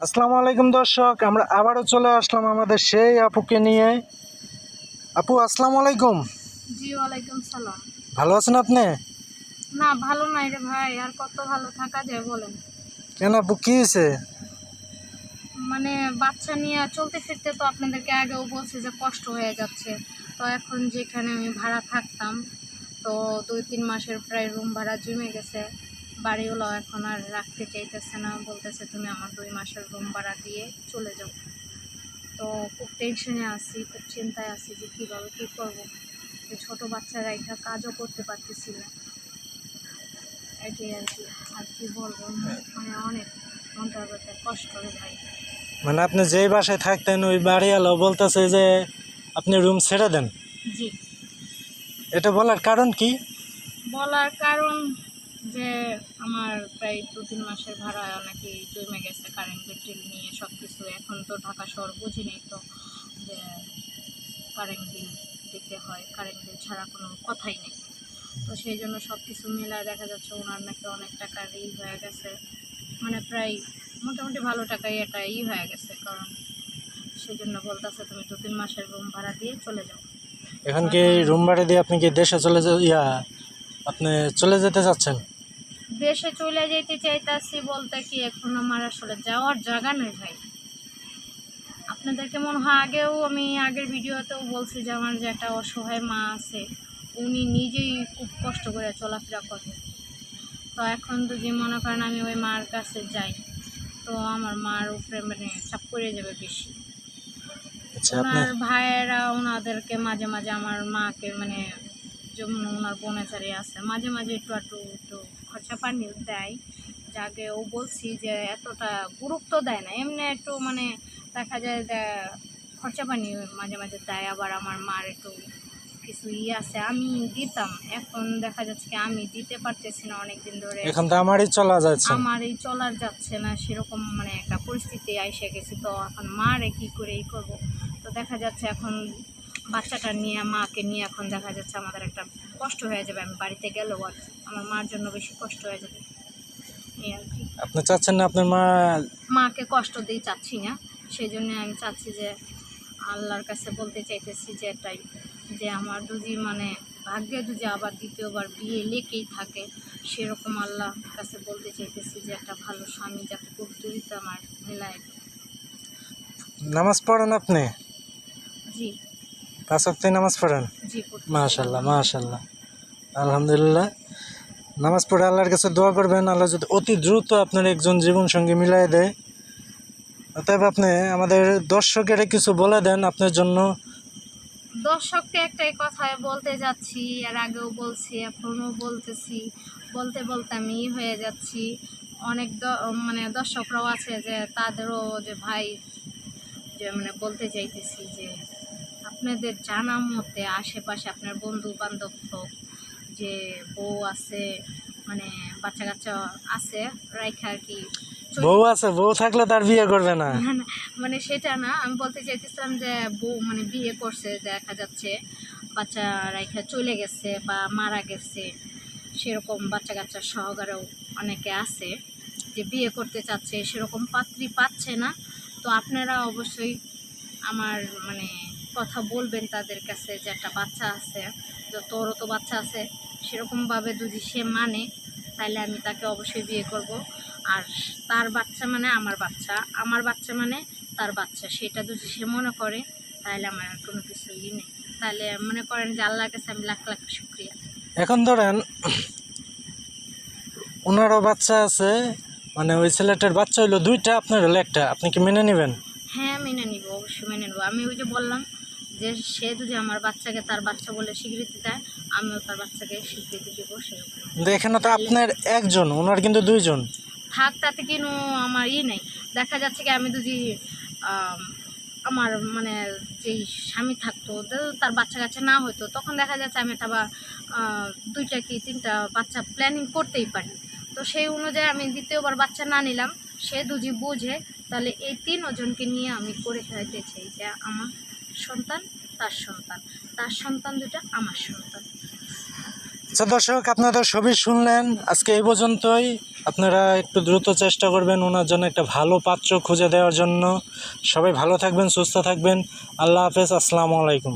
আসসালামু আলাইকুম দর্শক আমরা আবারও চলে আসলাম আমাদের সেই আপুকে নিয়ে। আপু আসসালামু আলাইকুম। জি ওয়ালাইকুম সালাম। ভালো আছেন আপনি? না ভালো নাই রে ভাই আর কত ভালো থাকা যায় বলেন। কেন আপু কি হয়েছে? মানে বাচ্চা নিয়ে চলতে ফিরতে তো আপনাদেরকে আগেও বলছি যে কষ্ট হয়ে যাচ্ছে। তো এখন যেখানে আমি ভাড়া থাকতাম তো দুই তিন মাসের প্রায় রুম ভাড়া জমে গেছে। বাড়িওয়ালা এখন আর রাখতে চাইতেছে না বলতেছে তুমি আমার দুই মাসের রুম ভাড়া দিয়ে চলে যাও। তো খুব টেনশনে আছি খুব চিন্তায় আছি যে কীভাবে কী করব। ছোটো বাচ্চারা একটা কাজও করতে পারতেছি না। এটাই আর কি আর কি বলব? মানে অনেক মনটার কষ্ট রে ভাই। মানে আপনি যেই বাসায় থাকতেন ওই বাড়ি এলো বলতেছে যে আপনি রুম ছেড়ে দেন। জি। এটা বলার কারণ কি? বলার কারণ যে আমার প্রায় দু তিন মাসের ভাড়া নাকি জমে গেছে কারেন্টের বিল নিয়ে সব কিছু এখন তো ঢাকা শহর বুঝি নেই তো যে কারেন্ট বিল দিতে হয় কারেন্ট বিল ছাড়া কোনো কথাই নেই। তো সেই জন্য সব কিছু মেলায় দেখা যাচ্ছে ওনার নাকি অনেক টাকার ই হয়ে গেছে। মানে প্রায় মোটামুটি ভালো টাকাই এটা ই হয়ে গেছে কারণ সেই জন্য বলতেছে, তুমি দু তিন মাসের রুম ভাড়া দিয়ে চলে যাও। এখন কি রুম ভাড়া দিয়ে আপনি কি দেশে চলে যা, ইয়া, আপনি চলে যেতে চাচ্ছেন? দেশে চলে যেতে চাইতাছি বলতে কি এখন আমার আসলে যাওয়ার জায়গা নেই ভাই। আপনাদেরকে মনে হয় আগেও আমি আগের ভিডিওতেও বলছি যে আমার যে একটা অসহায় মা আছে উনি নিজেই খুব কষ্ট করে চলাফেরা করে। তো এখন যদি মনে করেন আমি ওই মার কাছে যাই তো আমার মার উপরে মানে চাপ পড়ে যাবে বেশি। আচ্ছা ওনার ভাইয়েরা ওনাদেরকে মাঝে মাঝে আমার মাকে মানে যেমন ওনার বোনেচারি আছে। মাঝে মাঝে একটু একটু একটু খরচা পানি দেয়। যাকে ও বলছি যে এতটা গুরুত্ব দেয় না। এমনি একটু মানে দেখা যায় যে খরচা পানি মাঝে মাঝে দেয়। আবার আমার মার একটু কিছু ই আছে আমি দিতাম। এখন দেখা যাচ্ছে কি আমি দিতে পারতেছি না অনেক দিন ধরে। এখন তো আমারই চলা যাচ্ছে আমার এই চলার যাচ্ছে না। সেরকম মানে একটা পরিস্থিতি আইসে গেছি। তো এখন মারে কি করে এই করব? তো দেখা যাচ্ছে এখন বাচ্চাটা নিয়ে মাকে নিয়ে এখন দেখা যাচ্ছে আমাদের একটা কষ্ট হয়ে যাবে। আমি বাড়িতে গেলেও আর আমার মার জন্য বেশি কষ্ট হয়ে যাবে। এই আর কি। আপনি চাচ্ছেন না আপনার মা মাকে কষ্ট দিই চাচ্ছি না। সেই জন্য আমি চাচ্ছি যে আল্লাহর কাছে বলতে চাইতেছি যে এটাই যে আমার যদি মানে ভাগ্যে যদি আবার দ্বিতীয়বার বিয়ে লেকেই থাকে সেরকম আল্লাহর কাছে বলতে চাইতেছি যে একটা ভালো স্বামী যাতে খুব দূরিত আমার মেলায় নামাজ পড়েন আপনি? জি। পাঁচ অক্টাই নামাজ পড়েন। মাশাল্লাহ মাশাল্লাহ আলহামদুলিল্লাহ। নামাজ পড়ে আল্লাহর কাছে দোয়া করবেন আল্লাহ যদি অতি দ্রুত আপনার একজন জীবন সঙ্গী মিলাই দেয়। অতএব আপনি আমাদের দর্শকের কিছু বলে দেন আপনার জন্য। দর্শককে একটাই কথায় বলতে যাচ্ছি এর আগেও বলছি এখনও বলতেছি বলতে বলতে আমি হয়ে যাচ্ছি। অনেক মানে দর্শকরাও আছে যে তাদেরও যে ভাই যে মানে বলতে চাইতেছি যে আপনাদের জানা মতে আশেপাশে আপনার বন্ধু বান্ধব হোক যে বউ আছে মানে বাচ্চা কাচ্চা আছে রাইখা আর কি বউ আছে বউ থাকলে তার বিয়ে করবে না। মানে সেটা না আমি বলতে চাইতেছিলাম যে বউ মানে বিয়ে করছে দেখা যাচ্ছে বাচ্চা রাইখা চলে গেছে বা মারা গেছে সেরকম বাচ্চা কাচ্চা সহকারেও অনেকে আছে যে বিয়ে করতে চাচ্ছে সেরকম পাত্রী পাচ্ছে না। তো আপনারা অবশ্যই আমার মানে কথা বলবেন তাদের কাছে যে একটা বাচ্চা আছে যে তোরও তো বাচ্চা আছে সেরকমভাবে যদি সে মানে তাহলে আমি তাকে অবশ্যই বিয়ে করব। আর তার বাচ্চা মানে আমার বাচ্চা আমার বাচ্চা মানে তার বাচ্চা সেটা যদি সে মনে করে তাহলে আমার আর কোনো কিছু ই নেই। তাহলে মনে করেন যে আল্লাহর কাছে আমি লাখ লাখ শুক্রিয়া। এখন ধরেন ওনারও বাচ্চা আছে মানে ওই ছেলেটার বাচ্চা হইল দুইটা আপনার হলো একটা আপনি কি মেনে নেবেন? হ্যাঁ মেনে নিব অবশ্যই মেনে নেব। আমি ওই যে বললাম যে সে যদি আমার বাচ্চাকে তার বাচ্চা বলে স্বীকৃতি দেয় আমিও তার বাচ্চাকে স্বীকৃতি দেবো সেরকম। কিন্তু এখানে তো আপনার একজন ওনার কিন্তু দুইজন। থাক তাতে কিন্তু আমার ই নেই। দেখা যাচ্ছে কি আমি যদি আমার মানে যেই স্বামী থাকতো তার বাচ্চা কাচ্চা না হতো তখন দেখা যাচ্ছে আমি একটা বা দুইটা কি তিনটা বাচ্চা প্ল্যানিং করতেই পারি। তো সেই অনুযায়ী আমি দ্বিতীয়বার বাচ্চা না নিলাম সে দুজি বুঝে তাহলে এই তিন ওজনকে নিয়ে আমি করে ফেলতে চাই যে আমার সন্তান, তার সন্তান। তার সন্তান দুটা আমার সন্তান। আচ্ছা দর্শক, আপনারা তো সবই শুনলেন। আজকে এই পর্যন্তই। আপনারা একটু দ্রুত চেষ্টা করবেন ওনার জন্য একটা ভালো পাত্র খুঁজে দেওয়ার জন্য। সবাই ভালো থাকবেন, সুস্থ থাকবেন। আল্লাহ হাফেজ, আসসালামু আলাইকুম।